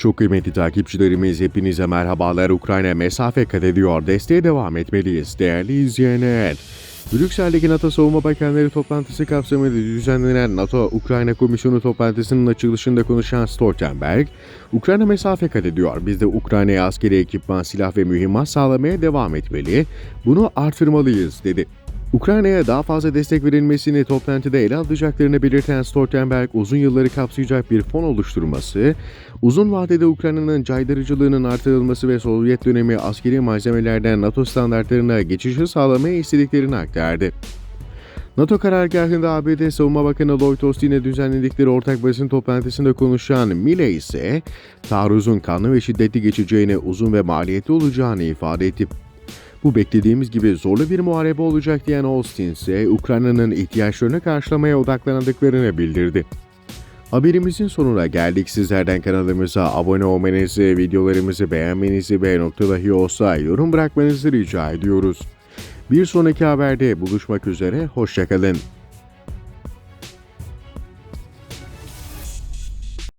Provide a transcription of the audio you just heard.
Çok kıymetli takipçilerimiz hepinize merhabalar. Ukrayna mesafe kat ediyor. Desteğe devam etmeliyiz değerli izleyenler. Brüksel'deki NATO Savunma Bakanları toplantısı kapsamında düzenlenen NATO-Ukrayna Komisyonu toplantısının açılışında konuşan Stoltenberg, Ukrayna mesafe kat ediyor. Biz de Ukrayna'ya askeri ekipman, silah ve mühimmat sağlamaya devam etmeli. Bunu artırmalıyız dedi. Ukrayna'ya daha fazla destek verilmesini toplantıda ele alacaklarını belirten Stoltenberg, uzun yılları kapsayacak bir fon oluşturması, uzun vadede Ukrayna'nın caydırıcılığının artırılması ve Sovyet dönemi askeri malzemelerden NATO standartlarına geçişi sağlamaya istediklerini aktardı. NATO karargahında ABD Savunma Bakanı Lloyd Austin'e düzenledikleri ortak basın toplantısında konuşan Milley ise taarruzun kanlı ve şiddetli geçeceğine uzun ve maliyetli olacağını ifade etti. Bu beklediğimiz gibi zorlu bir muharebe olacak diyen Austin ise Ukrayna'nın ihtiyaçlarını karşılamaya odaklandıklarını bildirdi. Haberimizin sonuna geldik. Sizlerden kanalımıza abone olmanızı, videolarımızı beğenmenizi ve nokta dahi olsa yorum bırakmanızı rica ediyoruz. Bir sonraki haberde buluşmak üzere, hoşçakalın.